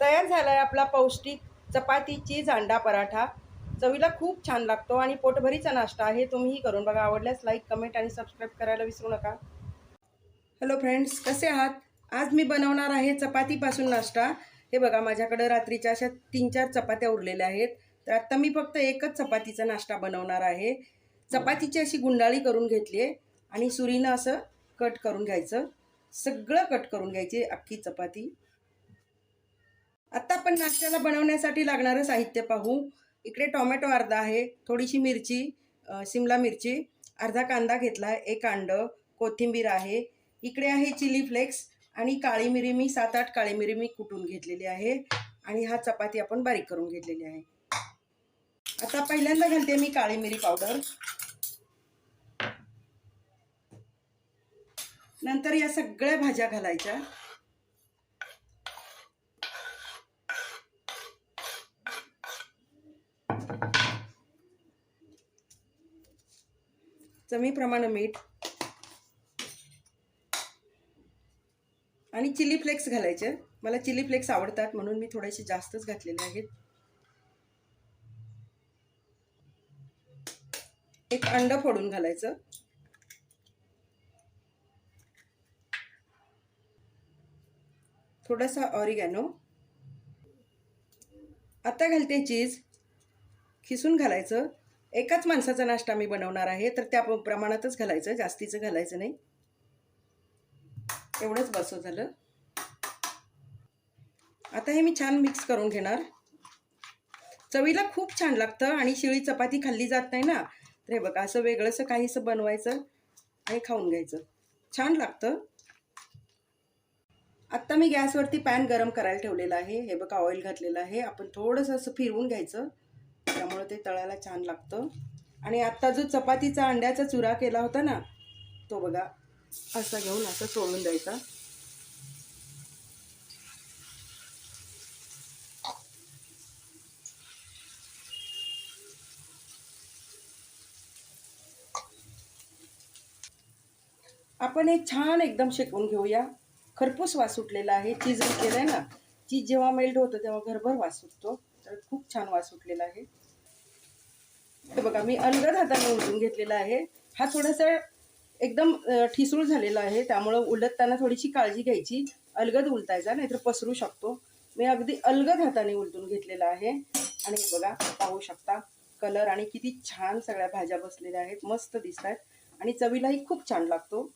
तयार झाला आहे आपला पौष्टिक चपाती चीज अंडा पराठा. चवीला खूप छान लागतो आणि पोटभरीचा नाश्ता आहे तुम्हीही करून बघा. आवडल्यास लाईक कमेंट आणि सबस्क्राईब करायला विसरू नका. हॅलो फ्रेंड्स कसे आहात? आज मी बनवणार आहे चपातीपासून नाश्ता. हे बघा माझ्याकडं रात्रीच्या अशा तीन चार चपात्या उरलेल्या आहेत. तर आत्ता मी फक्त एकच चपातीचा नाश्ता बनवणार आहे. चपातीची अशी गुंडाळी करून घेतली आहे आणि सुरीनं असं कट करून घ्यायचं. सगळं कट करून घ्यायची अख्खी चपाती. आत्ता आपण नाश्त्याला बनवण्यासाठी लागणारं साहित्य पाहू. इकडे टोमॅटो अर्धा आहे थोडीशी मिरची शिमला मिरची अर्धा कांदा घेतला आहे एक अंडं कोथिंबीर आहे. इकडे आहे चिली फ्लेक्स आणि काळी मिरी मी सात आठ काळी मिरी मी कुटून घेतलेली आहे आणि हा चपाती आपण बारीक करून घेतलेली आहे. आता पहिल्यांदा घालते मी काळी मिरी पावडर. नंतर या सगळ्या भाज्या घालायच्या. चवीप्रमाणे मीठ. आणि चिली फ्लेक्स घालायचे. मला चिली फ्लेक्स आवडतात म्हणून मी थोडेसे जास्तच घातलेले आहेत. एक अंड फोडून घालायचं. थोडासा ऑरिगॅनो. आता घालते चीज. खिसून घालायचं. एकाच माणसाचा नाश्ता मी बनवणार आहे तर त्या प्रमाणातच घालायचं जास्तीचं घालायचं नाही. एवढंच बस झालं. आता हे मी छान मिक्स करून घेणार. चवीला खूप छान लागतं आणि शिळी चपाती खाल्ली जात नाही ना. तर हे बघा असं वेगळंसं काहीसं बनवायचं आणि खाऊन घ्यायचं. छान लागतं. आत्ता मी गॅसवरती पॅन गरम करायला ठेवलेलं आहे. हे बघा ऑइल घातलेलं आहे. आपण थोडंसं असं फिरवून घ्यायचं. त्यामुळं ते तळायला छान लागतं. आणि आत्ता जो चपातीचा अंड्याचा चुरा केला होता ना तो बघा असं घेऊन असं सोडून द्यायचा. आपण हे छान एकदम शेकवून घेऊया. खरपूस वास सुटलेला आहे. चीज केलं आहे ना चीज जेव्हा मेल्ट होतं तेव्हा घरभर वास सुटतो. तर खूप छान वास सुटलेला आहे. बघा मी अलगद हाताने उलटून घेतलेला आहे. हा थोडासा एकदम ठिसूळ झालेला आहे त्यामुळं उलटताना थोडीशी काळजी घ्यायची. अलगद उलटायचा नाहीतर पसरू शकतो. मी अगदी अलगद हाताने उलटून घेतलेला आहे. आणि बघा पाहू शकता कलर आणि किती छान सगळ्या भाज्या बसलेल्या आहेत. मस्त दिसत आहेत आणि चवीलाही खूप छान लागतो.